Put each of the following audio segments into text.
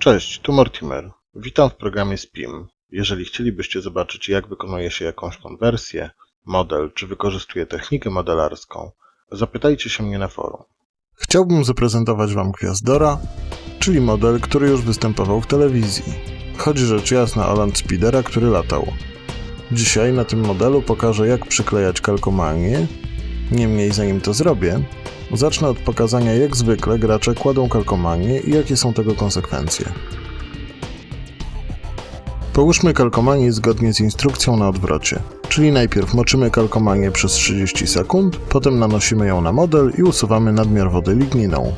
Cześć, tu Mortimer. Witam w programie SPIM. Jeżeli chcielibyście zobaczyć jak wykonuje się jakąś konwersję, model czy wykorzystuje technikę modelarską, zapytajcie się mnie na forum. Chciałbym zaprezentować Wam Gwiazdora, czyli model, który już występował w telewizji. Chodzi rzecz jasna o Landspeedera, który latał. Dzisiaj na tym modelu pokażę jak przyklejać kalkomanię. Niemniej zanim to zrobię, zacznę od pokazania jak zwykle gracze kładą kalkomanię i jakie są tego konsekwencje. Połóżmy kalkomanię zgodnie z instrukcją na odwrocie, czyli najpierw moczymy kalkomanię przez 30 sekund, potem nanosimy ją na model i usuwamy nadmiar wody ligniną.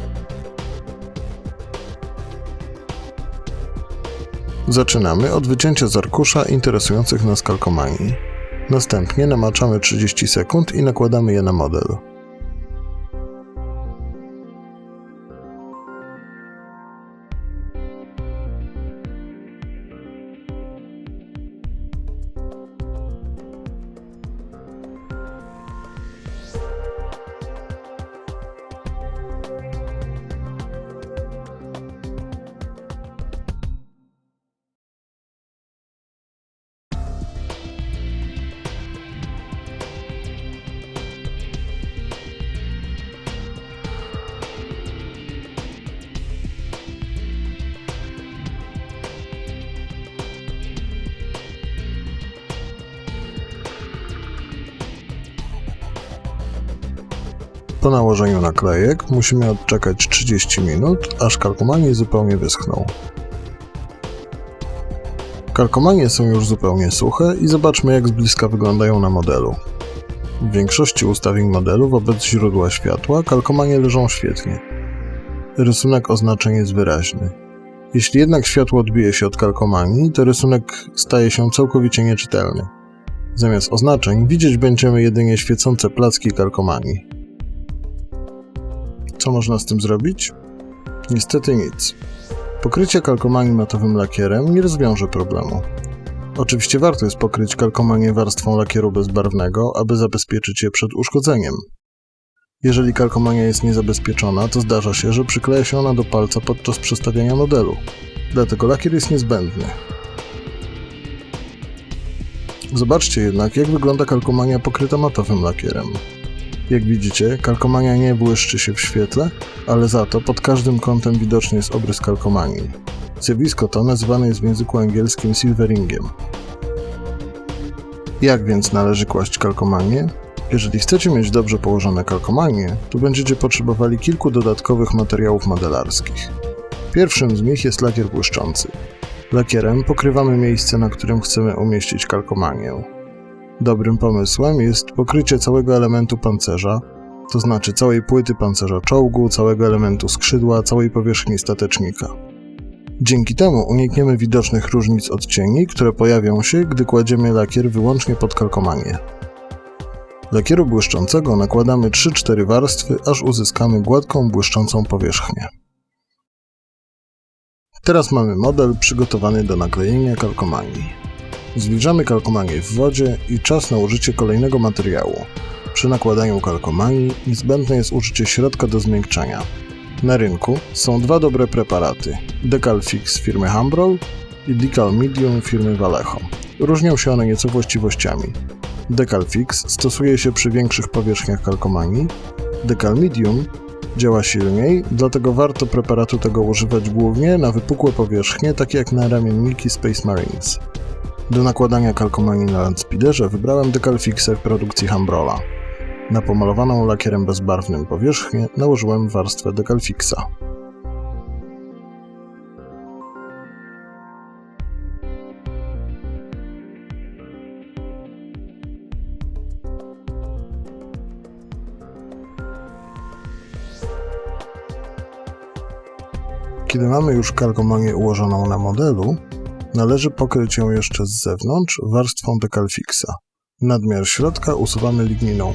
Zaczynamy od wycięcia z arkusza interesujących nas kalkomanii. Następnie namaczamy 30 sekund i nakładamy je na model. Po nałożeniu naklejek musimy odczekać 30 minut, aż kalkomanie zupełnie wyschną. Kalkomanie są już zupełnie suche i zobaczmy jak z bliska wyglądają na modelu. W większości ustawień modelu wobec źródła światła kalkomanie leżą świetnie. Rysunek oznaczeń jest wyraźny. Jeśli jednak światło odbije się od kalkomanii, to rysunek staje się całkowicie nieczytelny. Zamiast oznaczeń widzieć będziemy jedynie świecące placki kalkomanii. Co można z tym zrobić? Niestety nic. Pokrycie kalkomanii matowym lakierem nie rozwiąże problemu. Oczywiście warto jest pokryć kalkomanię warstwą lakieru bezbarwnego, aby zabezpieczyć je przed uszkodzeniem. Jeżeli kalkomania jest niezabezpieczona, to zdarza się, że przykleja się ona do palca podczas przestawiania modelu. Dlatego lakier jest niezbędny. Zobaczcie jednak, jak wygląda kalkomania pokryta matowym lakierem. Jak widzicie, kalkomania nie błyszczy się w świetle, ale za to pod każdym kątem widoczny jest obrys kalkomanii. Zjawisko to nazywane jest w języku angielskim silveringiem. Jak więc należy kłaść kalkomanię? Jeżeli chcecie mieć dobrze położone kalkomanie, to będziecie potrzebowali kilku dodatkowych materiałów modelarskich. Pierwszym z nich jest lakier błyszczący. Lakierem pokrywamy miejsce, na którym chcemy umieścić kalkomanię. Dobrym pomysłem jest pokrycie całego elementu pancerza, to znaczy całej płyty pancerza czołgu, całego elementu skrzydła, całej powierzchni statecznika. Dzięki temu unikniemy widocznych różnic odcieni, które pojawią się, gdy kładziemy lakier wyłącznie pod kalkomanię. Lakieru błyszczącego nakładamy 3-4 warstwy, aż uzyskamy gładką, błyszczącą powierzchnię. Teraz mamy model przygotowany do naklejenia kalkomanii. Zbliżamy kalkomanię w wodzie i czas na użycie kolejnego materiału. Przy nakładaniu kalkomanii niezbędne jest użycie środka do zmiękczenia. Na rynku są dwa dobre preparaty: Decal Fix firmy Humbrol i Decal Medium firmy Vallejo. Różnią się one nieco właściwościami. Decal Fix stosuje się przy większych powierzchniach kalkomanii, Decal Medium działa silniej, dlatego warto preparatu tego używać głównie na wypukłe powierzchnie, takie jak na ramienniki Space Marines. Do nakładania kalkomanii na Landspeederze wybrałem Decalfixę w produkcji Hambrola. Na pomalowaną lakierem bezbarwnym powierzchnię nałożyłem warstwę Decalfixa. Kiedy mamy już kalkomanię ułożoną na modelu, Należy pokryć ją jeszcze z zewnątrz warstwą Decalfixa. Nadmiar środka usuwamy ligniną.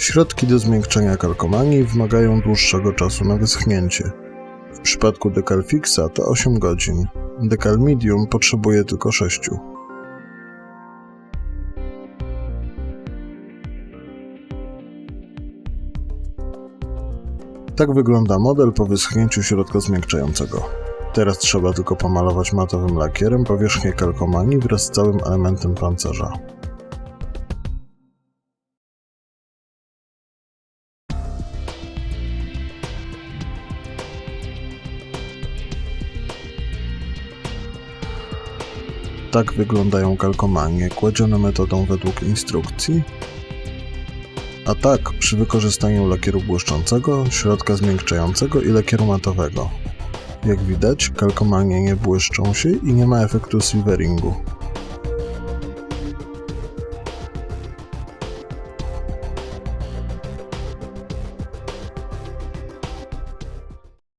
Środki do zmiękczenia kalkomanii wymagają dłuższego czasu na wyschnięcie. W przypadku Decalfixa to 8 godzin. Decal Medium potrzebuje tylko 6. Tak wygląda model po wyschnięciu środka zmiękczającego. Teraz trzeba tylko pomalować matowym lakierem powierzchnię kalkomanii wraz z całym elementem pancerza. Tak wyglądają kalkomanie kładzione metodą według instrukcji. A tak przy wykorzystaniu lakieru błyszczącego, środka zmiękczającego i lakieru matowego. Jak widać, kalkomanie nie błyszczą się i nie ma efektu silveringu.